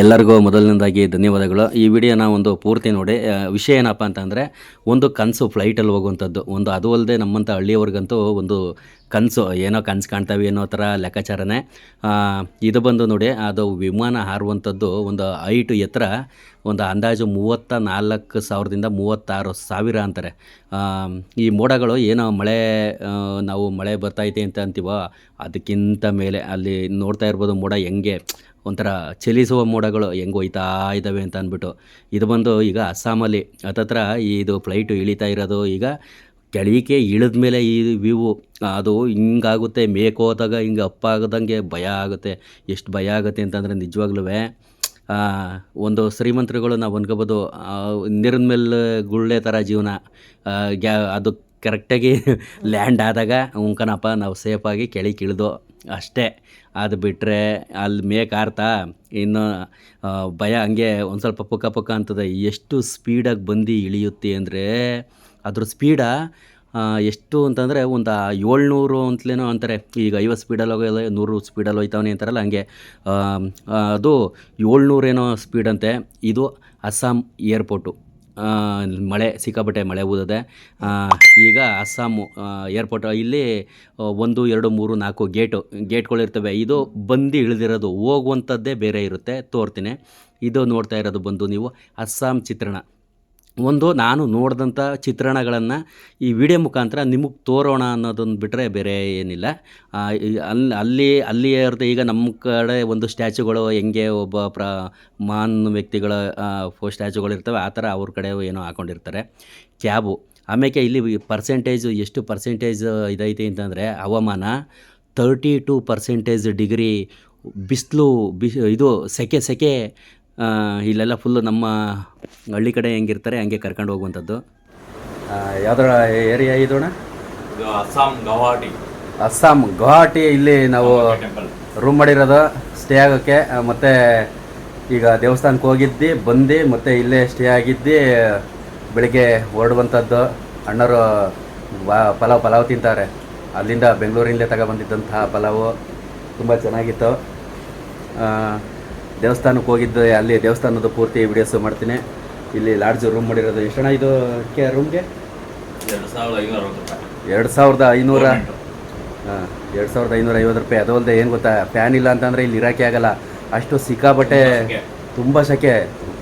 ಎಲ್ಲರಿಗೂ ಮೊದಲನೇದಾಗಿ ಧನ್ಯವಾದಗಳು. ಈ ವಿಡಿಯೋನ ಒಂದು ಪೂರ್ತಿ ನೋಡಿ. ವಿಷಯ ಏನಪ್ಪ ಅಂತಂದರೆ, ಒಂದು ಕನಸು ಫ್ಲೈಟಲ್ಲಿ ಹೋಗುವಂಥದ್ದು. ಒಂದು ಅದು ಅಲ್ಲದೆ ನಮ್ಮಂಥ ಹಳ್ಳಿಯವ್ರಿಗಂತೂ ಒಂದು ಕನಸು, ಏನೋ ಕನಸು ಕಾಣ್ತಾವೆ ಅನ್ನೋ ಥರ ಲೆಕ್ಕಾಚಾರನೇ. ಇದು ಬಂದು ನೋಡಿ, ಅದು ವಿಮಾನ ಹಾರುವಂಥದ್ದು ಒಂದು ಐಟು ಎತ್ತರ ಒಂದು ಅಂದಾಜು ಮೂವತ್ತ ನಾಲ್ಕು ಸಾವಿರದಿಂದ ಮೂವತ್ತಾರು ಸಾವಿರ ಅಂತಾರೆ. ಈ ಮೋಡಗಳು ಏನೋ ಮಳೆ ನಾವು ಮಳೆ ಬರ್ತೈತೆ ಅಂತ ಅಂತೀವೋ, ಅದಕ್ಕಿಂತ ಮೇಲೆ ಅಲ್ಲಿ ನೋಡ್ತಾ ಇರ್ಬೋದು ಮೋಡ ಹೆಂಗೆ. ಒಂಥರ ಚಲಿಸುವ ಮೋಡಗಳು ಹೆಂಗೆ ಹೋಯ್ತಾ ಇದ್ದಾವೆ ಅಂತ ಅಂದ್ಬಿಟ್ಟು. ಇದು ಬಂದು ಈಗ ಅಸ್ಸಾಮಲ್ಲಿ ಹತ್ತತ್ರ ಇದು ಫ್ಲೈಟು ಇಳಿತಾ ಇರೋದು. ಈಗ ಕೆಳಗೆ ಇಳಿದ ಮೇಲೆ ಈ ವ್ಯೂವು ಅದು ಹಿಂಗಾಗುತ್ತೆ. ಮೇಕ್ ಹೋದಾಗ ಹಿಂಗೆ ಅಪ್ಪ ಆಗದಂಗೆ ಭಯ ಆಗುತ್ತೆ. ಎಷ್ಟು ಭಯ ಆಗುತ್ತೆ ಅಂತಂದರೆ ನಿಜವಾಗ್ಲೂ ಒಂದು ಶ್ರೀಮಂತರುಗಳು ನಾವು ಅನ್ಕೋಬೋದು ನೀರಿನ ಮೇಲೆ ಗುಳ್ಳೆ ಥರ ಜೀವನ ಗ್ಯಾ, ಅದು ಕರೆಕ್ಟಾಗಿ ಲ್ಯಾಂಡ್ ಆದಾಗ, ಉಂಕನಪ್ಪ, ನಾವು ಸೇಫಾಗಿ ಕೆಳಗೆ ಇಳಿದು ಅಷ್ಟೇ. ಅದು ಬಿಟ್ಟರೆ ಅಲ್ಲಿ ಮೇಕ್ ಆರ್ತಾ. ಇನ್ನು ಭಯ ಹಂಗೆ ಒಂದು ಸ್ವಲ್ಪ ಪಕ್ಕ ಪಕ್ಕ ಅಂತದೆ. ಎಷ್ಟು ಸ್ಪೀಡಾಗಿ ಬಂದು ಇಳಿಯುತ್ತೆ ಅಂದರೆ, ಅದ್ರ ಸ್ಪೀಡ ಎಷ್ಟು ಅಂತಂದರೆ ಒಂದು ಏಳ್ನೂರು ಅಂತಲೇನೋ ಅಂತಾರೆ. ಈಗ ಐವತ್ತು ಸ್ಪೀಡಲ್ಲಿ ಹೋಗೋಲ್ಲ, ನೂರು ಸ್ಪೀಡಲ್ಲಿ ಹೋಯ್ತವನೇ ಅಂತಾರಲ್ಲ ಹಂಗೆ. ಅದು ಏಳ್ನೂರೇನೋ ಸ್ಪೀಡ್ ಅಂತೆ. ಇದು ಅಸ್ಸಾಂ ಏರ್ಪೋರ್ಟು. ಮಳೆ, ಸಿಕ್ಕಾಪಟ್ಟೆ ಮಳೆ ಊದಿದೆ. ಈಗ ಅಸ್ಸಾಮು ಏರ್ಪೋರ್ಟ್, ಇಲ್ಲಿ ಒಂದು, ಎರಡು, ಮೂರು, ನಾಲ್ಕು ಗೇಟು, ಗೇಟ್ಗಳಿರ್ತವೆ. ಇದು ಬಂದು ಇಳಿದಿರೋದು. ಹೋಗುವಂಥದ್ದೇ ಬೇರೆ ಇರುತ್ತೆ. ತೋರ್ತೀನಿ. ಇದು ನೋಡ್ತಾ ಇರೋದು ಬಂದು ನೀವು ಅಸ್ಸಾಂ ಚಿತ್ರಣ. ಒಂದು, ನಾನು ನೋಡಿದಂಥ ಚಿತ್ರಣಗಳನ್ನು ಈ ವಿಡಿಯೋ ಮುಖಾಂತರ ನಿಮಗೆ ತೋರೋಣ ಅನ್ನೋದನ್ನು ಬಿಟ್ಟರೆ ಬೇರೆ ಏನಿಲ್ಲ. ಅಲ್ಲಿ ಅಲ್ಲಿ ಅಲ್ಲಿಯೇ ಇರುತ್ತೆ ಈಗ ನಮ್ಮ ಕಡೆ ಒಂದು ಸ್ಟ್ಯಾಚುಗಳು ಹೆಂಗೆ ಒಬ್ಬ ಪ್ರ ಮಾನ್ ವ್ಯಕ್ತಿಗಳ ಸ್ಟ್ಯಾಚುಗಳು ಇರ್ತವೆ, ಆ ಥರ ಅವ್ರ ಕಡೆ ಏನೋ ಹಾಕೊಂಡಿರ್ತಾರೆ. ಕ್ಯಾಬು. ಆಮೇಲೆ ಇಲ್ಲಿ ಪರ್ಸೆಂಟೇಜು, ಎಷ್ಟು ಪರ್ಸೆಂಟೇಜ್ ಇದೈತೆ ಅಂತಂದರೆ, ಹವಾಮಾನ ತರ್ಟಿ ಟು ಪರ್ಸೆಂಟೇಜ್ ಡಿಗ್ರಿ ಬಿಸಿಲು ಬಿಸಿ ಇದು ಸೆಕೆ ಸೆಕೆ ಇಲ್ಲೆಲ್ಲ ಫುಲ್ಲು ನಮ್ಮ ಹಳ್ಳಿ ಕಡೆ ಹೆಂಗಿರ್ತಾರೆ ಹಂಗೆ ಕರ್ಕೊಂಡು ಹೋಗುವಂಥದ್ದು. ಯಾವ್ದಾರ ಏರಿಯಾ ಇದೋಣ ಇದು ಅಸ್ಸಾಂ ಗೌಹಾಟಿ. ಅಸ್ಸಾಂ ಗುವಾಹಟಿ ಇಲ್ಲಿ ನಾವು ಟೆಂಪಲ್ ರೂಮ್ ಮಾಡಿರೋದು ಸ್ಟೇ ಆಗೋಕ್ಕೆ. ಮತ್ತು ಈಗ ದೇವಸ್ಥಾನಕ್ಕೆ ಹೋಗಿದ್ದು ಬಂದು ಮತ್ತೆ ಇಲ್ಲೇ ಸ್ಟೇ ಆಗಿದ್ದು ಬೆಳಿಗ್ಗೆ ಹೊರಡುವಂಥದ್ದು. ಅಣ್ಣರು ವಾ ಪಲಾವ್ ಪಲಾವ್ ತಿಂತಾರೆ. ಅಲ್ಲಿಂದ ಬೆಂಗಳೂರಿಂದ ತಗೊಬಂದಿದ್ದಂತಹ ಪಲಾವು. ತುಂಬ ಚೆನ್ನಾಗಿತ್ತು. ದೇವಸ್ಥಾನಕ್ಕೆ ಹೋಗಿದ್ದು ಅಲ್ಲಿ ದೇವಸ್ಥಾನದ ಪೂರ್ತಿ ವಿಡಿಯೋಸ್ ಮಾಡ್ತೀನಿ. ಇಲ್ಲಿ ಲಾಡ್ಜ್ ರೂಮ್ ಮಾಡಿರೋದು ಎಷ್ಟಣ್ಣ ಇದು ಕೆ ರೂಮ್ಗೆ ಎರಡು ಸಾವಿರದ ಐನೂರ ರೂಪಾಯಿ ಎರಡು ಸಾವಿರದ ಐನೂರ. ಹಾಂ ಎರಡು ಸಾವಿರದ ಐನೂರ ಐವತ್ತು ರೂಪಾಯಿ. ಅದು ಅಲ್ಲದೆ ಏನು ಗೊತ್ತಾ ಫ್ಯಾನ್ ಇಲ್ಲ ಅಂತಂದರೆ ಇಲ್ಲಿ ಇರೋಕ್ಕೆ ಆಗಲ್ಲ. ಅಷ್ಟು ಸಿಕ್ಕಾಬಟ್ಟೆ ಸೆಕೆ. ತುಂಬ ಸೆಕೆ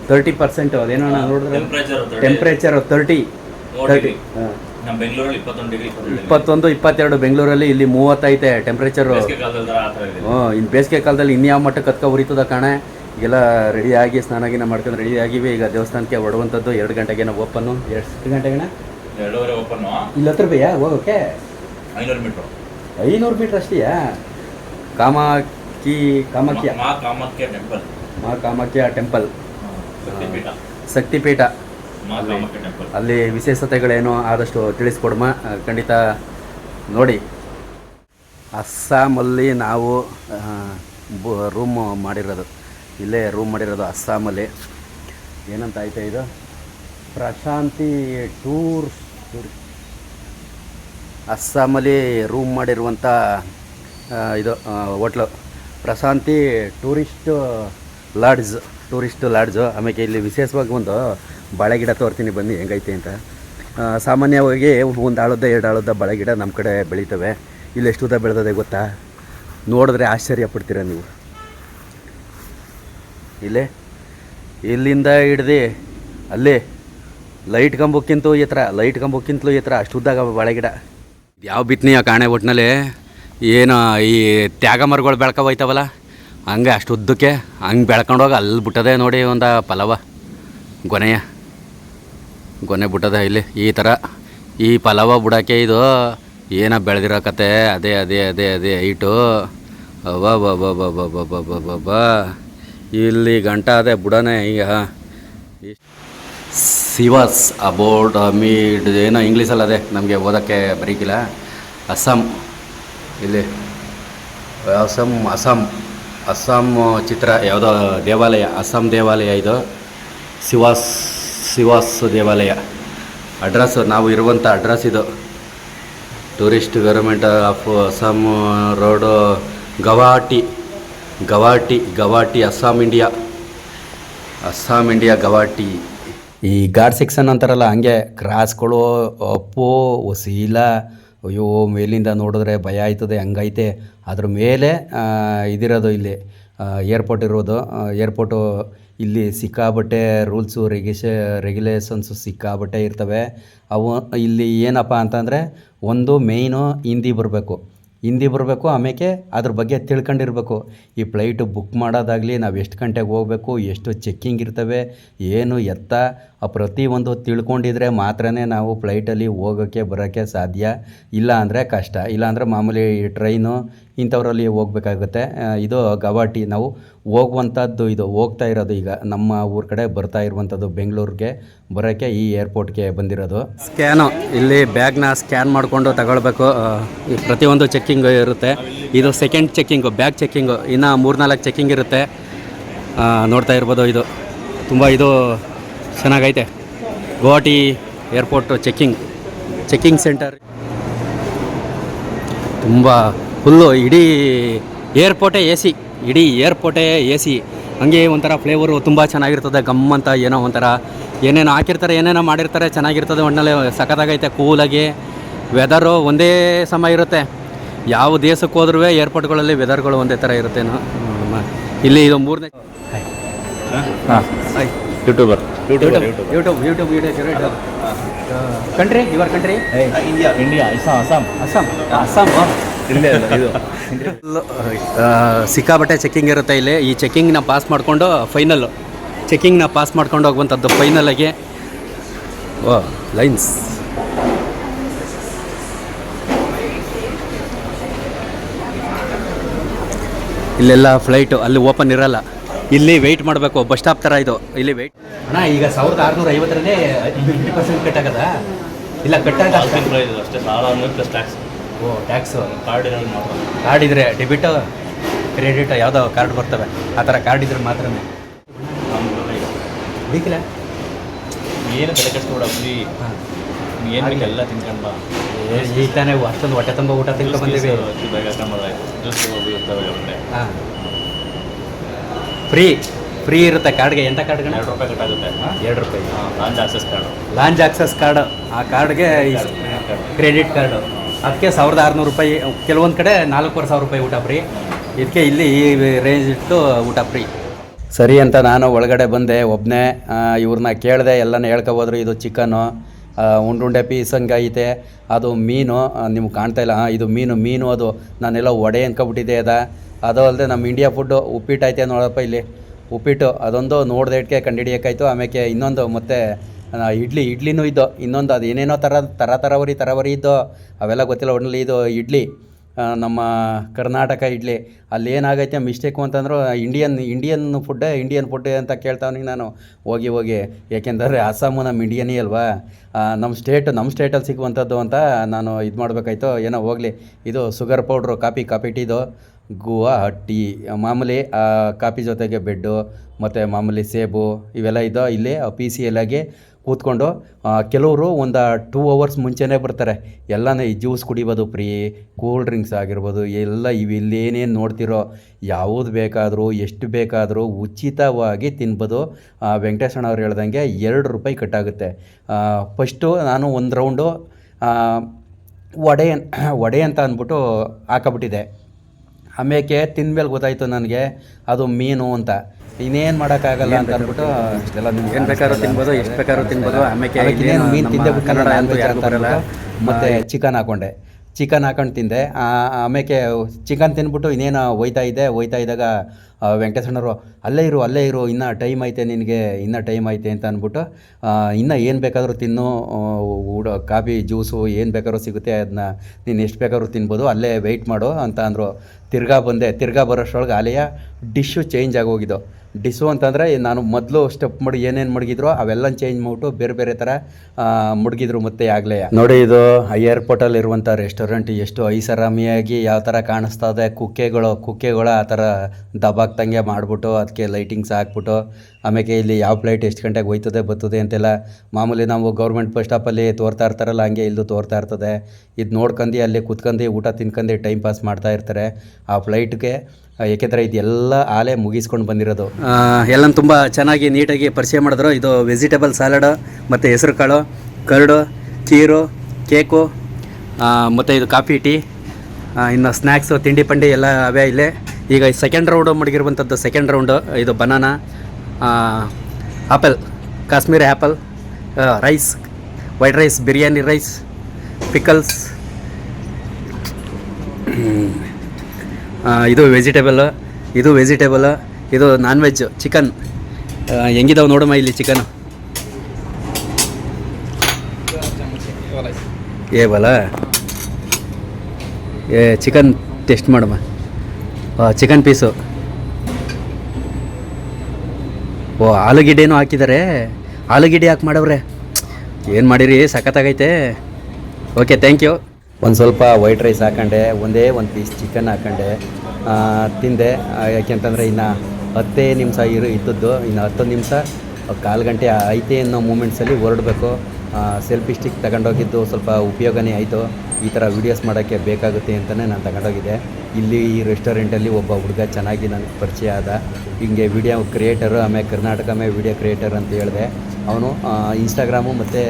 ತರ್ಟಿ ಪರ್ಸೆಂಟು ಅದೇನೋ ನೋಡಿದ್ರೆ? Temperature 30. Temperature thirty thirty degree. ಇಪ್ಪತ್ತೊಂದು ಇಪ್ಪತ್ತೆರಡು ಬೆಂಗಳೂರಲ್ಲಿ ಇಲ್ಲಿ ಮೂವತ್ತೈತೆ ಟೆಂಪ್ರೇಚರು ಹ್ಞೂ ಇನ್ನು ಬೇಸಿಗೆ ಕಾಲದಲ್ಲಿ ಇನ್ಯಾವ ಮಟ್ಟಕ್ಕೆ ಕತ್ಕ ಉರಿತದ ಕಾಣೆ? ಈಗೆಲ್ಲ ರೆಡಿಯಾಗಿ ಸ್ನಾನ ಗಿನ ಮಾಡ್ಕೊಂಡು ರೆಡಿ ಆಗಿವಿ ಈಗ ದೇವಸ್ಥಾನಕ್ಕೆ ಹೊಡುವಂಥದ್ದು ಎರಡು ಗಂಟೆಗೇನ ಓಪನ್ನು ಎಷ್ಟು ಗಂಟೆಗೇನ? ಎರಡೂವರೆ ಓಪನ್ ಇಲ್ಲಿ ಹತ್ರ ಭಯ್ಯ ಹೋಗೋಕೆ ಐನೂರು ಮೀಟ್ರು ಐನೂರು ಮೀಟ್ರ್ ಅಷ್ಟೇಯಾ? ಕಾಮಾಕಿ ಕಾಮಾಖ್ಯ. ಮಾ ಕಾಮಾಖ್ಯ ಟೆಂಪಲ್ ಮಾ ಕಾಮಾಖ್ಯ ಟೆಂಪಲ್ ಶಕ್ತಿಪೀಠ. ಅಲ್ಲಿ ವಿಶೇಷತೆಗಳೇನು ಆದಷ್ಟು ತಿಳಿಸ್ಕೊಡ್ಮ ಖಂಡಿತ ನೋಡಿ. ಅಸ್ಸಾಮಲ್ಲಿ ನಾವು ರೂಮ್ ಮಾಡಿರೋದು. ಇಲ್ಲೇ ರೂಮ್ ಮಾಡಿರೋದು ಅಸ್ಸಾಮಲ್ಲಿ. ಏನಂತ ಆಯ್ತಾ ಇದು? ಪ್ರಶಾಂತಿ ಟೂರ್ಸ್ ಟೂರ್ ಅಸ್ಸಾಮಲ್ಲಿ ರೂಮ್ ಮಾಡಿರುವಂಥ ಇದು hotel. Prashanti tourist lodge. Tourist lodge. ಆಮೇಲೆ ಇಲ್ಲಿ ವಿಶೇಷವಾಗಿ ಒಂದು ಬಾಳೆ ಗಿಡ ತೋರ್ತೀನಿ ಬನ್ನಿ, ಹೆಂಗೈತೆ ಅಂತ. ಸಾಮಾನ್ಯವಾಗಿ ಒಂದು ಆಳದ, ಎರಡು ಆಳದ ಬಾಳೆ ಗಿಡ ನಮ್ಮ ಕಡೆ ಬೆಳೀತವೆ. ಇಲ್ಲಿ ಎಷ್ಟು ಉದ್ದ ಬೆಳೆದದೆ ಗೊತ್ತಾ? ನೋಡಿದ್ರೆ ಆಶ್ಚರ್ಯ ಪಡ್ತೀರ ನೀವು. ಇಲ್ಲೇ? ಇಲ್ಲಿಂದ ಹಿಡ್ದು ಅಲ್ಲಿ, ಲೈಟ್ ಕಂಬಕ್ಕಿಂತೂ ಥರ ಲೈಟ್ ಕಂಬಕ್ಕಿಂತಲೂ ಎತ್ತರ ಅಷ್ಟು ಉದ್ದಾಗ ಬಾಳೆ ಗಿಡ. ಯಾವ ಬಿತ್ತನೆಯ ಕಾಣೆ ಒಟ್ಟಿನಲ್ಲಿ ಏನು ಈ ತ್ಯಾಗ ಮರಗಳು ಬೆಳ್ಕ ಹೋಯ್ತವಲ್ಲ? ಹಂಗೆ ಅಷ್ಟು ಉದ್ದಕ್ಕೆ ಹಂಗೆ ಬೆಳ್ಕೊಂಡೋಗಿ ಅಲ್ಲಿ ಬಿಟ್ಟದೆ ನೋಡಿ ಒಂದು ಪಲಾವ ಗೊನೆಯ. ಗೊನೆ ಬಿಟ್ಟದೆ ಇಲ್ಲಿ ಈ ಥರ. ಈ ಪಲಾವ ಬಿಡೋಕ್ಕೆ ಇದು ಏನ ಬೆಳೆದಿರೋ ಕತೆ ಅದೇ ಅದೇ ಅದೇ ಅದೇ ಹೈಟು. ಅವ ಇಲ್ಲಿ ಗಂಟ ಅದೇ ಬುಡನೆ ಈಗ. ಸಿವಾಸ್ ಅಬೌಟ್ ಮೀಡ್ ಏನೋ ಇಂಗ್ಲೀಷಲ್ಲಿ ಅದೇ, ನಮಗೆ ಓದೋಕ್ಕೆ ಬರೀಕಿಲ್ಲ. ಅಸ್ಸಾಂ ಇಲ್ಲಿ. ಅಸ್ಸಾಂ ಅಸ್ಸಾಂ ಅಸ್ಸಾಂ ಚಿತ್ರ ಯಾವುದೋ ದೇವಾಲಯ, ಅಸ್ಸಾಂ ದೇವಾಲಯ ಇದು. ಶಿವಾಸ್ ಶಿವಾಸ್ ದೇವಾಲಯ. ಅಡ್ರೆಸ್, ನಾವು ಇರುವಂಥ ಅಡ್ರೆಸ್ ಇದು. Tourist government of Assam road Guwahati Guwahati Guwahati Assam India Assam India Guwahati ಈ ಗಾಡ್ ಸೆಕ್ಷನ್ ಅಂತಾರಲ್ಲ, ಹಂಗೆ ಕ್ರಾಸ್ಗಳು ಅಪ್ಪು ವಸೀಲ ಅಯ್ಯೋ, ಮೇಲಿಂದ ನೋಡಿದ್ರೆ ಭಯ ಆಯ್ತದೆ, ಹಂಗೈತೆ. ಅದ್ರ ಮೇಲೆ ಇದಿರೋದು ಇಲ್ಲಿ ಏರ್ಪೋರ್ಟ್ ಇರೋದು ಏರ್ಪೋರ್ಟು ಇಲ್ಲಿ ಸಿಕ್ಕಾಬಟ್ಟೆ ರೂಲ್ಸು ರೆಗ್ಯುಷ ರೆಗ್ಯುಲೇಷನ್ಸು ಸಿಕ್ಕಾಬಟ್ಟೆ ಇರ್ತವೆ. ಅವು ಇಲ್ಲಿ ಏನಪ್ಪ ಅಂತಂದರೆ, ಒಂದು ಮೇಯ್ನು ಹಿಂದಿ ಬರಬೇಕು. ಹಿಂದಿ ಬರಬೇಕು ಆಮೇಲೆ ಅದ್ರ ಬಗ್ಗೆ ತಿಳ್ಕೊಂಡಿರ್ಬೇಕು. ಈ ಫ್ಲೈಟು ಬುಕ್ ಮಾಡೋದಾಗಲಿ ನಾವು ಎಷ್ಟು ಗಂಟೆಗೆ ಹೋಗಬೇಕು, ಎಷ್ಟು ಚೆಕ್ಕಿಂಗ್ ಇರ್ತವೆ, ಏನು ಎತ್ತ, ಆ ಪ್ರತಿಯೊಂದು ತಿಳ್ಕೊಂಡಿದ್ರೆ ಮಾತ್ರನೇ ನಾವು ಫ್ಲೈಟಲ್ಲಿ ಹೋಗೋಕ್ಕೆ ಬರೋಕ್ಕೆ ಸಾಧ್ಯ. ಇಲ್ಲ ಅಂದರೆ ಕಷ್ಟ. ಇಲ್ಲ ಮಾಮೂಲಿ ಟ್ರೈನು ಇಂಥವರಲ್ಲಿ ಹೋಗ್ಬೇಕಾಗುತ್ತೆ. ಇದು ಗವಾಟಿ ನಾವು ಹೋಗುವಂಥದ್ದು, ಇದು ಹೋಗ್ತಾ ಇರೋದು ಈಗ ನಮ್ಮ ಊರ ಕಡೆ ಬರ್ತಾ ಇರುವಂಥದ್ದು ಬೆಂಗಳೂರಿಗೆ, ಬರೋಕ್ಕೆ ಈ ಏರ್ಪೋರ್ಟ್ಗೆ ಬಂದಿರೋದು. ಸ್ಕ್ಯಾನು, ಇಲ್ಲಿ ಬ್ಯಾಗ್ನ ಸ್ಕ್ಯಾನ್ ಮಾಡಿಕೊಂಡು ತಗೊಳ್ಬೇಕು. ಪ್ರತಿಯೊಂದು ಚೆಕ್ಕಿಂಗ್ ಇರುತ್ತೆ. ಇದು ಸೆಕೆಂಡ್ ಚೆಕ್ಕಿಂಗು, ಬ್ಯಾಗ್ ಚೆಕ್ಕಿಂಗು. ಇನ್ನು ಮೂರ್ನಾಲ್ಕು ಚೆಕ್ಕಿಂಗ್ ಇರುತ್ತೆ. ನೋಡ್ತಾ ಇರ್ಬೋದು ಇದು. ತುಂಬ ಇದು ಚೆನ್ನಾಗೈತೆ. Guwahati airport checking checking centre. ತುಂಬ ಫುಲ್ಲು ಇಡೀ ಏರ್ಪೋರ್ಟೇ ಎ ಸಿ ಇಡೀ ಏರ್ಪೋರ್ಟೇ ಎ ಸಿ ಹಂಗೆ ಒಂಥರ ಫ್ಲೇವರು ತುಂಬ ಚೆನ್ನಾಗಿರ್ತದೆ ಗಮ್ ಅಂತ ಏನೋ ಒಂಥರ. ಏನೇನೋ ಹಾಕಿರ್ತಾರೆ ಏನೇನೋ ಮಾಡಿರ್ತಾರೆ ಚೆನ್ನಾಗಿರ್ತದೆ ಒಟ್ಟಿನಲ್ಲಿ ಸಖತ್ತಾಗೈತೆ ಕೂಲಾಗಿ. ವೆದರು ಒಂದೇ ಸಮ ಇರುತ್ತೆ. ಯಾವ ದೇಶಕ್ಕೆ ಹೋದ್ರೂ ಏರ್ಪೋರ್ಟ್ಗಳಲ್ಲಿ ವೆದರ್ಗಳು ಒಂದೇ ಥರ ಇರುತ್ತೆ. ಇಲ್ಲಿ ಇದು ಮೂರನೇ YouTuber YouTuber YouTuber YouTube YouTube video country your country India India Assam Assam Assam Assam ಇಲ್ಲೇ ಅಲ್ಲ ಇದು. ಸಿಕ್ಕಾಬಟ್ಟೆ ಚೆಕ್ಕಿಂಗ್ ಇರುತ್ತೆ ಇಲ್ಲಿ. ಈ ಚೆಕ್ಕಿಂಗ್ನ ಪಾಸ್ ಮಾಡಿಕೊಂಡು ಫೈನಲ್ ಚೆಕ್ಕಿಂಗ್ನ ಪಾಸ್ ಮಾಡ್ಕೊಂಡು ಹೋಗುವಂಥದ್ದು ಫೈನಲಾಗಿ ಓ ಲೈನ್ಸ್ ಇಲ್ಲೆಲ್ಲ ಫ್ಲೈಟು ಅಲ್ಲಿ ಓಪನ್ ಇರಲ್ಲ. ಇಲ್ಲಿ ವೆಯ್ಟ್ ಮಾಡಬೇಕು ಬಸ್ ಸ್ಟಾಪ್ ಥರ ಇದು. ಇಲ್ಲಿ ವೆಯ್ಟ್ ಅಣ್ಣ ಈಗ ಸಾವಿರದ ಆರುನೂರ ಐವತ್ತರಲ್ಲೇ ಫಿಫ್ಟಿ ಪರ್ಸೆಂಟ್ ಕಟ್ ಆಗದ? ಇಲ್ಲ ಕಟ್ಟಾಗ ಅಷ್ಟೇ ಪ್ಲಸ್ ಟ್ಯಾಕ್ಸ್ ಓ ಟ್ಯಾಕ್ಸು ಕಾರ್ಡ್ ಇರೋದು ಮಾತ್ರ? ಕಾರ್ಡ್ ಇದ್ದರೆ ಡೆಬಿಟ್ ಕ್ರೆಡಿಟ್ ಯಾವುದೋ ಕಾರ್ಡ್ ಬರ್ತವೆ. ಆ ಥರ ಕಾರ್ಡ್ ಇದ್ರೆ ಮಾತ್ರ ಬೇಕಿಲ್ಲ? ಏನು ತಲೆ ಕೆಡಿಸ್ಕೊಬೇಡ ಫ್ರೀ ಏನು ಬೇಕು ಎಲ್ಲ ತಿನ್ಕೊಂಡ ಈಗ ತಾನೇ ಅಷ್ಟೊಂದು ಹೊಟ್ಟೆ ತುಂಬ ಊಟ ತಿನ್ಕೊ ಬಂದಿವಿ ಹಾಂ. ಫ್ರೀ ಫ್ರೀ ಇರುತ್ತೆ ಕಾರ್ಡ್ಗೆ ಎಂಥ ಕಾರ್ಡ್ಗೆ ಎರಡು ರೂಪಾಯಿ ಕಟ್ಟಾಗುತ್ತೆ. ಎರಡು ರೂಪಾಯಿ. ಹಾಂ access access card lounge access card ಆ ಕಾರ್ಡ್ಗೆ ಕ್ರೆಡಿಟ್ ಕಾರ್ಡು ಅದಕ್ಕೆ ಸಾವಿರದ ಆರುನೂರು ರೂಪಾಯಿ, ಕೆಲವೊಂದು ಕಡೆ ನಾಲ್ಕೂವರೆ ಸಾವಿರ ರೂಪಾಯಿ ಊಟ ಫ್ರೀ. ಇದಕ್ಕೆ ಇಲ್ಲಿ ಈ ರೇಂಜ್ ಇಟ್ಟು ಊಟ ಫ್ರೀ. ಸರಿ ಅಂತ ನಾನು ಒಳಗಡೆ ಬಂದೆ ಒಬ್ಬನೇ ಇವ್ರನ್ನ ಕೇಳಿದೆ, ಎಲ್ಲನೂ ಹೇಳ್ಕೊಬೋದ್ರು ಇದು ಚಿಕನ್ನು ಉಂಡುಂಡೆ ಪೀಸ್ ಹಂಗೈತೆ ಅದು ಮೀನು ನಿಮ್ಗೆ ಕಾಣ್ತಾ ಇಲ್ಲ ಇದು ಮೀನು ಮೀನು ಅದು, ನಾನೆಲ್ಲ ಒಡೆ ಅನ್ಕೊಬಿಟ್ಟಿದ್ದೆ ಅದ. ಅದು ಅಲ್ಲದೆ ನಮ್ಮ ಇಂಡಿಯಾ ಫುಡ್ಡು ಉಪ್ಪಿಟ್ಟು ಐತೆ ನೋಡಪ್ಪ ಇಲ್ಲಿ. ಉಪ್ಪಿಟ್ಟು ಅದೊಂದು ನೋಡ್ದೆ ಇಟ್ಕೆ ಕಂಡುಹಿಡಿಯೋಕ್ಕಾಯ್ತು ಆಮೇಲೆ ಇನ್ನೊಂದು ಮತ್ತು ಇಡ್ಲಿ, ಇಡ್ಲಿನೂ ಇದ್ದೋ ಇನ್ನೊಂದು ಅದು ಏನೇನೋ ಥರ ಥರ ಥರವರಿ ಥರವರಿ ಇದ್ದೋ, ಅವೆಲ್ಲ ಗೊತ್ತಿಲ್ಲ ಒಣಲಿ ಇದು ಇಡ್ಲಿ ನಮ್ಮ ಕರ್ನಾಟಕ ಇಡ್ಲಿ. ಅಲ್ಲಿ ಏನಾಗೈತೆ ಮಿಸ್ಟೇಕು ಅಂತಂದ್ರು ಇಂಡಿಯನ್ ಇಂಡಿಯನ್ ಫುಡ್ಡೇ ಇಂಡಿಯನ್ ಫುಡ್ ಅಂತ ಕೇಳ್ತಾವನಿಗೆ ನಾನು ಹೋಗಿ ಹೋಗಿ. ಏಕೆಂದರೆ ಅಸ್ಸಾಮು ನಮ್ಮ ಇಂಡಿಯನೇ ಅಲ್ವಾ? ನಮ್ಮ ಸ್ಟೇಟ್ ನಮ್ಮ ಸ್ಟೇಟಲ್ಲಿ ಸಿಗುವಂಥದ್ದು ಅಂತ ನಾನು ಇದು ಮಾಡಬೇಕಾಯ್ತು. ಏನೋ ಹೋಗಲಿ. ಇದು ಶುಗರ್ ಪೌಡ್ರು ಕಾಪಿ ಕಾಪಿ ಟೀದು ಹಟ್ಟಿ ಮಾಮೂಲಿ ಕಾಪಿ ಜೊತೆಗೆ ಬೆಡ್ಡು, ಮತ್ತು ಮಾಮೂಲಿ ಸೇಬು, ಇವೆಲ್ಲ ಇದ್ದೋ ಇಲ್ಲಿ ಪಿ ಸಿ ಎಲ್ಲಾಗಿ ಕೂತ್ಕೊಂಡು ಕೆಲವರು ಒಂದು ಟೂ ಅವರ್ಸ್ ಮುಂಚೆನೇ ಬರ್ತಾರೆ. ಎಲ್ಲನೇ ಈ ಜ್ಯೂಸ್ ಕುಡಿಬೋದು ಫ್ರೀ ಕೂಲ್ ಡ್ರಿಂಕ್ಸ್ ಆಗಿರ್ಬೋದು, ಎಲ್ಲ ಇವು ಇಲ್ಲೇನೇನು ನೋಡ್ತಿರೋ, ಯಾವುದು ಬೇಕಾದರೂ, ಎಷ್ಟು ಬೇಕಾದರೂ ಉಚಿತವಾಗಿ ತಿನ್ಬೋದು. ವೆಂಕಟೇಶಣ್ಣ ಅವ್ರು ಹೇಳ್ದಂಗೆ ಎರಡು ರೂಪಾಯಿ ಕಟ್ಟಾಗುತ್ತೆ. ಫಸ್ಟು ನಾನು ಒಂದು ರೌಂಡು ವಡೆ ವಡೆ ಅಂತ ಅಂದ್ಬಿಟ್ಟು ಹಾಕಬಿಟ್ಟಿದೆ ಆಮೇಲೆ ತಿನ್ಮೇಲೆ ಗೊತ್ತಾಯಿತು ನನಗೆ, ಅದು ಮೀನು ಅಂತ. ಇನ್ನೇನು ಮಾಡೋಕ್ಕಾಗಲ್ಲ ಅಂತ ಅಂದ್ಬಿಟ್ಟು ಇಷ್ಟೆಲ್ಲ ನಿಮ್ಗೆ ಏನ್ ಬೇಕಾದ್ರೂ ತಿನ್ಬೋದು ಎಷ್ಟು ಬೇಕಾದ್ರೂ ತಿನ್ಬೋದು. ಆಮೇಲೆ ಇನ್ನೇನು ಮೀನು ತಿಂದೆ ಕನ್ನಡ ಅಂತ ಮತ್ತೆ ಚಿಕನ್ ಹಾಕೊಂಡೆ. ಚಿಕನ್ ಹಾಕೊಂಡು ತಿಂದೆ. ಆಮೇಲೆ ಚಿಕನ್ ತಿನ್ಬಿಟ್ಟು ಇನ್ನೇನು ಹೋಯ್ತಾ ಇದ್ದೆ ಹೋಯ್ತಾ ಇದ್ದಾಗ ಆ, ವೆಂಕಟೇಶಣ್ಣವರು ಅಲ್ಲೇ ಇರು ಅಲ್ಲೇ ಇರು ಇನ್ನೂ ಟೈಮ್ ಐತೆ ನಿನಗೆ ಇನ್ನೂ ಟೈಮ್ ಐತೆ ಅಂತ ಅಂದ್ಬಿಟ್ಟು ಇನ್ನೂ ಏನು ಬೇಕಾದರೂ ತಿನ್ನು ಊಟ ಕಾಫಿ ಜ್ಯೂಸು ಏನು ಬೇಕಾದ್ರೂ ಸಿಗುತ್ತೆ ಅದನ್ನ ನೀನು ಎಷ್ಟು ಬೇಕಾದ್ರೂ ತಿನ್ಬೋದು ಅಲ್ಲೇ ವೆಯ್ಟ್ ಮಾಡು ಅಂತ ಅಂದರು. ತಿರ್ಗಾ ಬಂದೆ ತಿರ್ಗಾ ಬರೋಷ್ಟರೊಳಗೆ ಅಲೆಯ ಡಿಶ್ಶು ಚೇಂಜ್ ಆಗೋಗಿದ್ದು ಡಿಸು ಅಂತಂದರೆ ನಾನು ಮೊದಲು ಸ್ಟೆಪ್ ಮಾಡಿ ಏನೇನು ಮಡಗಿದ್ರು ಅವೆಲ್ಲ ಚೇಂಜ್ ಮಾಡಿಬಿಟ್ಟು ಬೇರೆ ಬೇರೆ ಥರ ಮುಡುಗಿದ್ರು ಮತ್ತೆ ಆಗಲೇ. ನೋಡಿ ಇದು ಏರ್ಪೋರ್ಟಲ್ಲಿ ಇರುವಂಥ ರೆಸ್ಟೋರೆಂಟ್ ಎಷ್ಟು ಐಸರಾಮಿಯಾಗಿ ಯಾವ ಥರ ಕಾಣಿಸ್ತಾ ಇದೆ ಕುಕ್ಕೆಗಳು ಕುಕ್ಕೆಗಳು ಆ ಥರ ದಬಾಕ ಹತ್ತಂಗೆ ಮಾಡಿಬಿಟ್ಟು, ಅದಕ್ಕೆ ಲೈಟಿಂಗ್ಸ್ ಹಾಕ್ಬಿಟ್ಟು ಆಮೇಲೆ ಇಲ್ಲಿ ಯಾವ ಫ್ಲೈಟ್ ಎಷ್ಟು ಗಂಟೆಗೆ ಹೋಯ್ತದೆ, ಬರ್ತದೆ ಅಂತೆಲ್ಲ ಮಾಮೂಲಿ ನಾವು ಗೌರ್ಮೆಂಟ್ ಬಸ್ ಸ್ಟಾಪಲ್ಲಿ ತೋರ್ತಾ ಇರ್ತಾರಲ್ಲ, ಹಂಗೆ ಇಲ್ಲೂ ತೋರ್ತಾ ಇರ್ತದೆ. ಇದು ನೋಡ್ಕೊಂಡು ಅಲ್ಲಿ ಕುತ್ಕೊಂಡು ಊಟ ತಿನ್ಕೊಂಡು ಟೈಮ್ ಪಾಸ್ ಮಾಡ್ತಾ ಇರ್ತಾರೆ. ಆ ಫ್ಲೈಟ್ಗೆ ಏಕೆಂದರೆ ಇದೆಲ್ಲ ಆಲೆ ಮುಗಿಸ್ಕೊಂಡು ಬಂದಿರೋದು. ಎಲ್ಲ ತುಂಬ ಚೆನ್ನಾಗಿ ನೀಟಾಗಿ ಪರಿಚಯ ಮಾಡಿದ್ರು. ಇದು ವೆಜಿಟೇಬಲ್ ಸ್ಯಾಲಡು ಮತ್ತು ಹೆಸರು ಕಾಳು, ಕರಡು ಚೀರು ಕೇಕು ಮತ್ತು ಇದು ಕಾಫಿ, ಟೀ ಇನ್ನು ಸ್ನ್ಯಾಕ್ಸು ತಿಂಡಿ, ಪಂಡಿ ಎಲ್ಲ ಅವೇ ಇಲ್ಲೇ. ಈಗ ಸೆಕೆಂಡ್ ರೌಂಡ್ ಮಡಗಿರುವಂಥದ್ದು ಸೆಕೆಂಡ್ ರೌಂಡು ಇದು banana apple Kashmiri apple rice white rice biryani rice pickles ಇದು ವೆಜಿಟೇಬಲ್ ಇದು ವೆಜಿಟೇಬಲ್ ಇದು ನಾನ್ ವೆಜ್ ಚಿಕನ್ ಹೆಂಗಿದಾವೆ ನೋಡಮ್ಮ ಇಲ್ಲಿ ಚಿಕನ್ ಏ, ಬಲ. ಏ ಚಿಕನ್ ಟೆಸ್ಟ್ ಮಾಡಮ್ಮ. ಚಿಕನ್ ಪೀಸು ಓ, ಆಲೂಗೆಡ್ಡೆನೂ ಹಾಕಿದ್ದಾರೆ ಆಲೂಗೆಡ್ಡೆ ಹಾಕಿ ಮಾಡವ್ರೆ? ಏನು ಮಾಡಿರಿ? ಸಖತ್ತಾಗೈತೆ. ಓಕೆ ಥ್ಯಾಂಕ್ ಯು ಒಂದು ಸ್ವಲ್ಪ ವೈಟ್ ರೈಸ್ ಹಾಕೊಂಡೆ, ಒಂದೇ ಒಂದು ಪೀಸ್ ಚಿಕನ್ ಹಾಕೊಂಡೆ. ತಿಂದೆ. ಯಾಕೆಂತಂದರೆ ಇನ್ನು ಹತ್ತೇ ನಿಮಿಷ ಇರು, ಇದ್ದದ್ದು. ಇನ್ನು ಹತ್ತೊಂದು ನಿಮಿಷ, ಕಾಲು ಗಂಟೆ ಐತೆ ಅನ್ನೋ ಮೂಮೆಂಟ್ಸಲ್ಲಿ ಹೊರಡಬೇಕು. ಸೆಲ್ಫಿ ಸ್ಟಿಕ್ ತಗೊಂಡೋಗಿದ್ದು ಸ್ವಲ್ಪ ಉಪಯೋಗನೇ ಆಯಿತು. ಈ ಥರ ವೀಡಿಯೋಸ್ ಮಾಡೋಕ್ಕೆ ಬೇಕಾಗುತ್ತೆ ಅಂತಲೇ ನಾನು ತಗೊಂಡೋಗಿದ್ದೆ. ಇಲ್ಲಿ ಈ ರೆಸ್ಟೋರೆಂಟಲ್ಲಿ ಒಬ್ಬ ಹುಡುಗ ಚೆನ್ನಾಗಿ ನನಗೆ ಪರಿಚಯ ಆದ. ಹಿಂಗೆ ವಿಡಿಯೋ ಕ್ರಿಯೇಟರು ಆಮೇಲೆ ಕರ್ನಾಟಕ ಮೇ ವಿಡಿಯೋ ಕ್ರಿಯೇಟರ್ ಅಂತ ಹೇಳಿದೆ. ಅವನು ಇನ್ಸ್ಟಾಗ್ರಾಮು ಮತ್ತು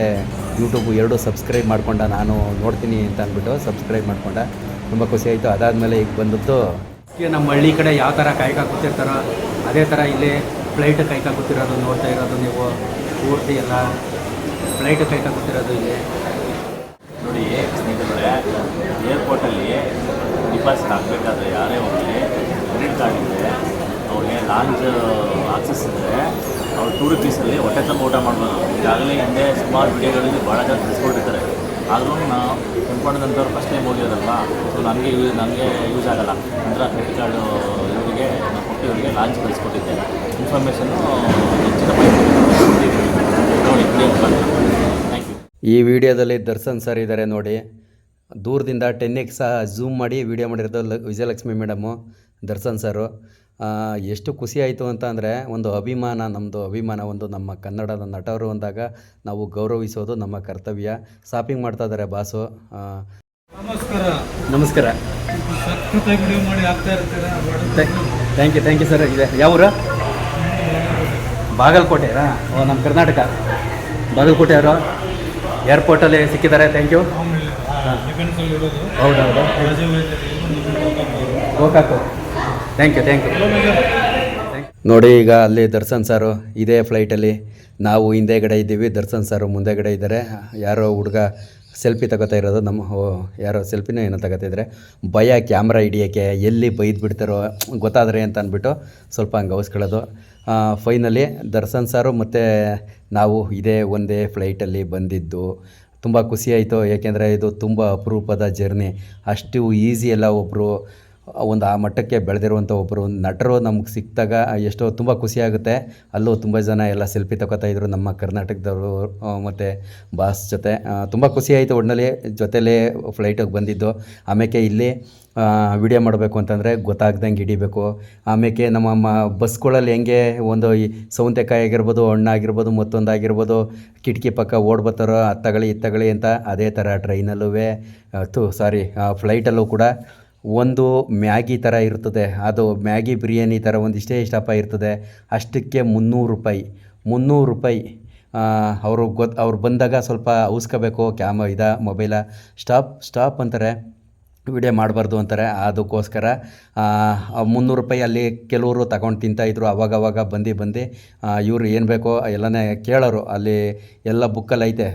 ಯೂಟ್ಯೂಬು ಎರಡು ಸಬ್ಸ್ಕ್ರೈಬ್ ಮಾಡ್ಕೊಂಡ. ನಾನು ನೋಡ್ತೀನಿ ಅಂತ ಅಂದ್ಬಿಟ್ಟು ಸಬ್ಸ್ಕ್ರೈಬ್ ಮಾಡ್ಕೊಂಡ. ತುಂಬ ಖುಷಿ ಆಯಿತು. ಅದಾದಮೇಲೆ ಈಗ ಬಂದದ್ದು ನಮ್ಮ ಹಳ್ಳಿ ಕಡೆ ಯಾವ ಥರ ಕಾಯ್ಕಾಕುತ್ತಿರ್ತಾರೋ ಅದೇ ಥರ ಇಲ್ಲಿ ಫ್ಲೈಟ್ ಕಾಯ್ಕ ನೋಡ್ತಾ ಇರೋದು ನೀವು. ಪೂರ್ತಿ ಎಲ್ಲ ಫ್ಲೈಟ್ ಕಾಯ್ಕ ಇಲ್ಲಿ. ನೋಡಿ ಏರ್ಪೋರ್ಟಲ್ಲಿ ಡಿಪಾಸಿಟ್ ಹಾಕಬೇಕಾದ್ರೆ ಯಾರೇ ಹೋಗಲಿ ಕ್ರೆಡಿಟ್ ಕಾರ್ಡ್ ಇದ್ದರೆ ಅವ್ರಿಗೆ ಲಾಂಚ್ ಆಕ್ಸಸ್ ಇದ್ದರೆ ಅವ್ರು ಟೂ ರುಪೀಸಲ್ಲಿ ಹೊಟ್ಟೆ ತುಂಬ ಊಟ ಮಾಡ್ಬೋದು. ಈಗಾಗಲೇ ಹಿಂದೆ ಸುಮಾರು ವಿಡಿಯೋಗಳಲ್ಲಿ ಭಾಳ ಜನ ತಿಳಿಸ್ಕೊಟ್ಟಿರ್ತಾರೆ. ಆದರೂ ನಾವು ತಿಳ್ಕೊಂಡಂಥವ್ರು ಫಸ್ಟ್ ಟೈಮ್ ಹೋಗಿರೋದಲ್ವಾ? ಸೊ ನನಗೆ ಯೂಸ್ ನನಗೆ ಯೂಸ್ ಆಗಲ್ಲ. ನಂತರ ಕ್ರೆಡಿಟ್ ಕಾರ್ಡು ಇವರಿಗೆ ನಾವು ಕೊಟ್ಟು ಇವರಿಗೆ ಲಾಂಚ್ ಕಳಿಸ್ಕೊಟ್ಟಿದ್ದೆ. ಇನ್ಫಾರ್ಮೇಷನ್ನು ಹೆಚ್ಚಿನ ನೋಡಿ ಈ ವಿಡಿಯೋದಲ್ಲಿ ದರ್ಶನ್ ಸರ್ ಇದ್ದಾರೆ ನೋಡಿ. ದೂರದಿಂದ ಟೆನ್ ಎಕ್ಸ್ ಝೂಮ್ ಮಾಡಿ ವೀಡಿಯೋ ಮಾಡಿರೋದು ಲ- ವಿಜಯಲಕ್ಷ್ಮಿ ಮೇಡಮು ದರ್ಶನ್ ಸರು ಎಷ್ಟು ಖುಷಿ ಆಯಿತು ಅಂತ ಅಂದರೆ ಒಂದು ಅಭಿಮಾನ ನಮ್ಮದು ಅಭಿಮಾನ ಒಂದು ನಮ್ಮ ಕನ್ನಡದ ನಟರು ಅಂದಾಗ ನಾವು ಗೌರವಿಸೋದು ನಮ್ಮ ಕರ್ತವ್ಯ. ಶಾಪಿಂಗ್ ಮಾಡ್ತಾ ಇದ್ದಾರೆ ಬಾಸು. ನಮಸ್ಕಾರ. ನಮಸ್ಕಾರ. Thank you thank you sir ಇದೆ. ಯಾವ ಊರು? ಬಾಗಲಕೋಟೆರಾ ಓ ನಮ್ಮ ಕರ್ನಾಟಕ. ಬಾಗಲಕೋಟೆ ಅವರು. ಏರ್ಪೋರ್ಟಲ್ಲಿ ಸಿಕ್ಕಿದ್ದಾರೆ. ಥ್ಯಾಂಕ್ ಯು ಇರೋದು ಹೌದೌದು. Gokak thank you thank you ನೋಡಿ ಈಗ ಅಲ್ಲಿ ದರ್ಶನ್ ಸಾರು ಇದೇ ಫ್ಲೈಟಲ್ಲಿ ನಾವು ಹಿಂದೆಗಡೆ ಇದ್ದೀವಿ ದರ್ಶನ್ ಸಾರು ಮುಂದೆಗಡೆ ಇದ್ದಾರೆ. ಯಾರೋ ಹುಡುಗ ಸೆಲ್ಫಿ ತಗೋತಾ ಇರೋದು ನಮ್ಮ ಯಾರೋ ಸೆಲ್ಫಿನ ಏನೋ ತಗೋತಿದ್ರೆ ಭಯ ಕ್ಯಾಮ್ರಾ ಹಿಡಿಯೋಕ್ಕೆ ಎಲ್ಲಿ ಬೈದು ಬಿಡ್ತಾರೋ ಗೊತ್ತಾದರೆ ಅಂತ ಅಂದ್ಬಿಟ್ಟು ಸ್ವಲ್ಪ ಹಂಗೆ ಅವಸ್ಕೊಳ್ಳೋದು. ಫೈನಲಿ ದರ್ಶನ್ ಸಾರು ಮತ್ತು ನಾವು ಇದೇ ಒಂದೇ ಫ್ಲೈಟಲ್ಲಿ ಬಂದಿದ್ದು. ತುಂಬ ಖುಷಿಯಾಯಿತು. ಏಕೆಂದರೆ ಇದು ತುಂಬ ಅಪರೂಪದ ಜರ್ನಿ. ಅಷ್ಟು ಈಸಿ ಅಲ್ಲ ಒಬ್ಬರು ಒಂದು ಆ ಮಟ್ಟಕ್ಕೆ ಬೆಳೆದಿರುವಂಥ ಒಬ್ಬರು ನಟರು ನಮ್ಗೆ ಸಿಕ್ಕಿದಾಗ ಎಷ್ಟೋ ತುಂಬ ಖುಷಿಯಾಗುತ್ತೆ ಅಲ್ಲೂ ತುಂಬ ಜನ ಎಲ್ಲ ಸೆಲ್ಫಿ ಇದ್ರು ನಮ್ಮ ಕರ್ನಾಟಕದವರು ಮತ್ತು ಬಾಸ್ ಜೊತೆ. ತುಂಬ ಖುಷಿ ಆಯಿತು ಒಟ್ಟಿನಲ್ಲಿ ಜೊತೆಲೇ ಫ್ಲೈಟಿಗೆ ಬಂದಿದ್ದು. ಆಮೇಲೆ ಇಲ್ಲಿ ವಿಡಿಯೋ ಮಾಡಬೇಕು ಅಂತಂದರೆ ಗೊತ್ತಾಗ್ದಂಗೆ ಹಿಡಿಬೇಕು. ಆಮೇಲೆ ನಮ್ಮ ಮ ಬಸ್ಗಳಲ್ಲಿ ಹೆಂಗೆ ಒಂದು ಈ ಸೌಂತೆಕಾಯಿ ಆಗಿರ್ಬೋದು ಹಣ್ಣಾಗಿರ್ಬೋದು ಮತ್ತೊಂದು ಆಗಿರ್ಬೋದು, ಕಿಟಕಿ ಪಕ್ಕ ಓಡ್ಬತ್ತಾರೋ ಬರ್ತಾರೋ ಇತ್ತಗಳಿ ಅಂತ ಅದೇ ಥರ ಟ್ರೈನಲ್ಲೂ ತು ಸಾರಿ ಫ್ಲೈಟಲ್ಲೂ ಕೂಡ ಒಂದು ಮ್ಯಾಗಿ ಥರ ಇರ್ತದೆ. ಅದು ಮ್ಯಾಗಿ ಬಿರಿಯಾನಿ ಥರ ಒಂದಿಷ್ಟೇ ಇಷ್ಟಪ್ಪ ಇರ್ತದೆ. ಅಷ್ಟಕ್ಕೆ ಮುನ್ನೂರು ರೂಪಾಯಿ. ಮುನ್ನೂರು ರೂಪಾಯಿ. ಅವರು ಗೊತ್ತು ಅವ್ರು ಬಂದಾಗ ಸ್ವಲ್ಪ ಉಸ್ಕೋಬೇಕು. ಕ್ಯಾಮ ಇದ, ಮೊಬೈಲ. ಸ್ಟಾಪ್ ಸ್ಟಾಪ್ ಅಂತಾರೆ. ವಿಡಿಯೋ ಮಾಡಬಾರ್ದು ಅಂತಾರೆ. ಅದಕ್ಕೋಸ್ಕರ ಮುನ್ನೂರು ರೂಪಾಯಿ ಅಲ್ಲಿ ಕೆಲವರು ತಗೊಂಡು ತಿಂತಾಯಿದ್ರು ಅವಾಗವಾಗ ಬಂದು ಬಂದು ಇವರು ಏನು ಬೇಕೋ ಎಲ್ಲನೇ ಕೇಳೋರು. ಅಲ್ಲಿ ಎಲ್ಲ ಬುಕ್ಕಲ್ಲಿ ಐತೆ.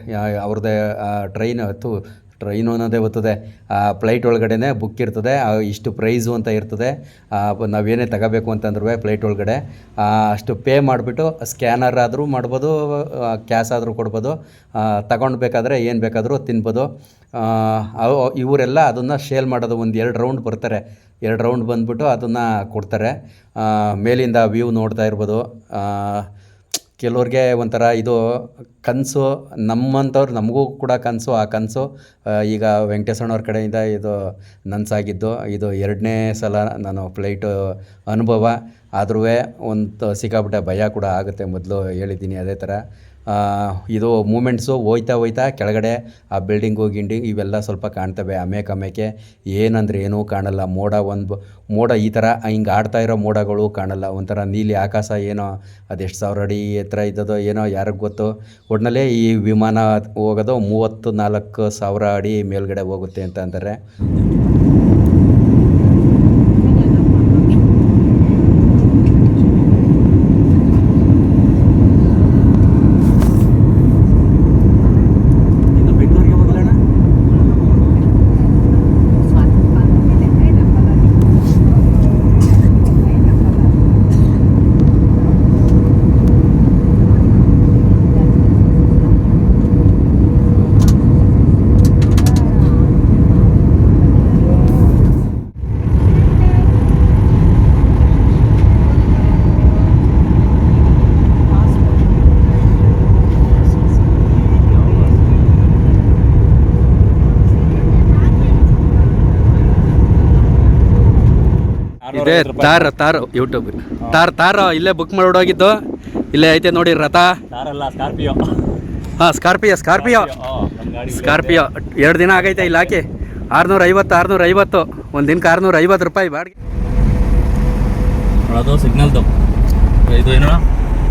ಅವ್ರದ್ದೇ ಟ್ರೈನ್ ತು ಟ್ರೈನು ಅನ್ನೋದೇ ಬರ್ತದೆ. ಆ, ಫ್ಲೈಟ್ ಒಳಗಡೆನೇ ಬುಕ್ ಇರ್ತದೆ. ಇಷ್ಟು ಪ್ರೈಸು ಅಂತ ಇರ್ತದೆ. ನಾವೇನೇ ತಗೋಬೇಕು ಅಂತಂದ್ರೂ ಫ್ಲೈಟ್ ಒಳಗಡೆ. ಅಷ್ಟು ಪೇ ಮಾಡಿಬಿಟ್ಟು ಸ್ಕ್ಯಾನರ್ ಆದರೂ ಮಾಡ್ಬೋದು ಕ್ಯಾಶ್ ಆದರೂ ಕೊಡ್ಬೋದು. ತಗೊಂಡು ಬೇಕಾದರೆ ಏನು ಬೇಕಾದರೂ ತಿನ್ಬೋದು. ಇವರೆಲ್ಲ ಅದನ್ನು ಶೇಲ್ ಮಾಡೋದು ಒಂದು ಎರಡು ರೌಂಡ್ ಬರ್ತಾರೆ. ಎರಡು ರೌಂಡ್ ಬಂದ್ಬಿಟ್ಟು ಅದನ್ನು ಕೊಡ್ತಾರೆ. ಮೇಲಿಂದ ವ್ಯೂ ನೋಡ್ತಾ ಇರ್ಬೋದು. ಕೆಲವ್ರಿಗೆ ಒಂಥರ ಇದು ಕನಸು, ನಮ್ಮಂಥವ್ರು ನಮಗೂ ಕೂಡ ಕನಸು. ಆ ಕನಸು ಈಗ ವೆಂಕಟೇಶ್ವರನವ್ರ ಕಡೆಯಿಂದ ಇದು ನನಸಾಗಿದ್ದು. ಇದು ಎರಡನೇ ಸಲ ನಾನು ಫ್ಲೈಟು ಅನುಭವ. ಆದ್ರೂ ಒಂದು ಸಿಕ್ಕಾಪಟ್ಟೆ ಭಯ ಕೂಡ ಆಗುತ್ತೆ. ಮೊದಲು ಹೇಳಿದ್ದೀನಿ ಅದೇ ಥರ. ಇದು ಮೂಮೆಂಟ್ಸು ಹೋಯ್ತಾ ಹೋಯ್ತಾ ಕೆಳಗಡೆ ಆ ಬಿಲ್ಡಿಂಗು ಗಿಂಡಿಂಗ್ ಇವೆಲ್ಲ ಸ್ವಲ್ಪ ಕಾಣ್ತವೆ ಅಮೇಕ್ ಅಮೇಕೆ. ಏನಂದ್ರೆ ಏನೂ ಕಾಣಲ್ಲ. ಮೋಡ ಒಂದು ಮೋಡ ಈ ಥರ ಹಿಂಗೆ ಆಡ್ತಾ ಇರೋ ಮೋಡಗಳು ಕಾಣಲ್ಲ. ಒಂಥರ ನೀಲಿ ಆಕಾಶ ಏನೋ ಅದೆಷ್ಟು ಸಾವಿರ ಅಡಿ ಎತ್ತರ ಇದ್ದದೋ ಏನೋ ಯಾರಿಗೆ ಗೊತ್ತು. ಒಟ್ಟಿನಲ್ಲಿ ಈ ವಿಮಾನ ಹೋಗೋದು ಮೂವತ್ತು ನಾಲ್ಕು ಸಾವಿರ ಅಡಿ ಮೇಲ್ಗಡೆ ಹೋಗುತ್ತೆ ಅಂತ ಅಂತಾರೆ. ಇದೇ ತಾರ ತಾರ ಯೂಟ್ಯೂಬ್ ತಾರ ತಾರ ಇಲ್ಲೇ ಬುಕ್ ಮಾಡೋಗಿದ್ದು ಇಲ್ಲೇ ಐತೆ ನೋಡಿ ರಥ. ತಾರಲ್ಲ ಸ್ಕಾರ್ಪಿಯೋ ಹಾಂ ಸ್ಕಾರ್ಪಿಯೋ ಸ್ಕಾರ್ಪಿಯೋ ಸ್ಕಾರ್ಪಿಯೋ ಎರಡು ದಿನ ಆಗೈತೆ ಇಲ್ಲಿ ಹಾಕಿ. ಆರ್ನೂರ ಐವತ್ತು ಆರ್ನೂರ ಐವತ್ತು ಒಂದು ದಿನಕ್ಕೆ ಆರುನೂರ ಐವತ್ತು ರೂಪಾಯಿ ಬಾಡಿಗೆ. ಅದು ಸಿಗ್ನಲ್ದು ಇದು ಏನು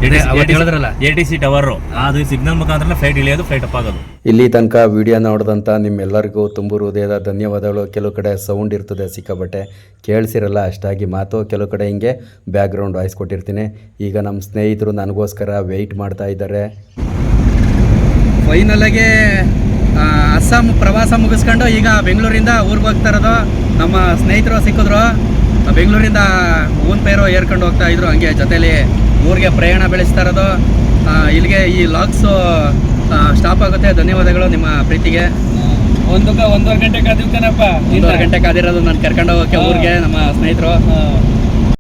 ಹೇಳಿದ್ರಲ್ಲ. A T C tower. ಅದು ಸಿಗ್ನಲ್ ಮುಖಾಂತರ ಫ್ಲೈಟ್ ಇಳಿಯೋದು ಫ್ಲೈಟ್ ಅಪ್ ಆಗೋದು. ಇಲ್ಲಿ ತನಕ ವಿಡಿಯೋ ನೋಡಿದಂಥ ನಿಮ್ಮೆಲ್ಲರಿಗೂ ತುಂಬು ಹೃದಯದ ಧನ್ಯವಾದಗಳು. ಕೆಲವು ಕಡೆ ಸೌಂಡ್ ಇರ್ತದೆ ಸಿಕ್ಕಾಬಟ್ಟೆ ಕೇಳಿಸಿರಲ್ಲ ಅಷ್ಟಾಗಿ ಮಾತು. ಕೆಲವು ಕಡೆ ಹಿಂಗೆ ಬ್ಯಾಕ್ಗ್ರೌಂಡ್ ವಾಯ್ಸ್ ಕೊಟ್ಟಿರ್ತೀನಿ. ಈಗ ನಮ್ಮ ಸ್ನೇಹಿತರು ನನಗೋಸ್ಕರ ವೆಯ್ಟ್ ಮಾಡ್ತಾ ಇದ್ದಾರೆ. ಫೈನಲಾಗೆ ಅಸ್ಸಾಂ ಪ್ರವಾಸ ಮುಗಿಸ್ಕೊಂಡು ಈಗ ಬೆಂಗಳೂರಿಂದ ಊರಿಗೆ ಹೋಗ್ತಾ ಇರೋದು ನಮ್ಮ ಸ್ನೇಹಿತರು ಸಿಕ್ಕಿದ್ರು. ಬೆಂಗಳೂರಿಂದ ಓನ್ ಪೈರು ಏರ್ಕೊಂಡು ಹೋಗ್ತಾ ಇದ್ರು. ಹಂಗೆ ಜೊತೆಲಿ ಊರಿಗೆ ಪ್ರಯಾಣ ಬೆಳೆಸ್ತಾ ಇರೋದು ಇಲ್ಲಿಗೆ ಈ ಲಾಗ್ಸು ಸ್ಟಾಪ್ ಆಗುತ್ತೆ. ಧನ್ಯವಾದಗಳು ನಿಮ್ಮ ಪ್ರೀತಿಗೆ. ಒಂದು ಒಂದೂವರೆ ಗಂಟೆ ಕಾದಿವ್ ಕಣಪ್ಪ ಒಂದೂವರೆ ಗಂಟೆ ಕಾದಿರೋದು ನಾನು ಕರ್ಕೊಂಡು ಹೋಗೋಕ್ಕೆ ಊರಿಗೆ ನಮ್ಮ ಸ್ನೇಹಿತರು.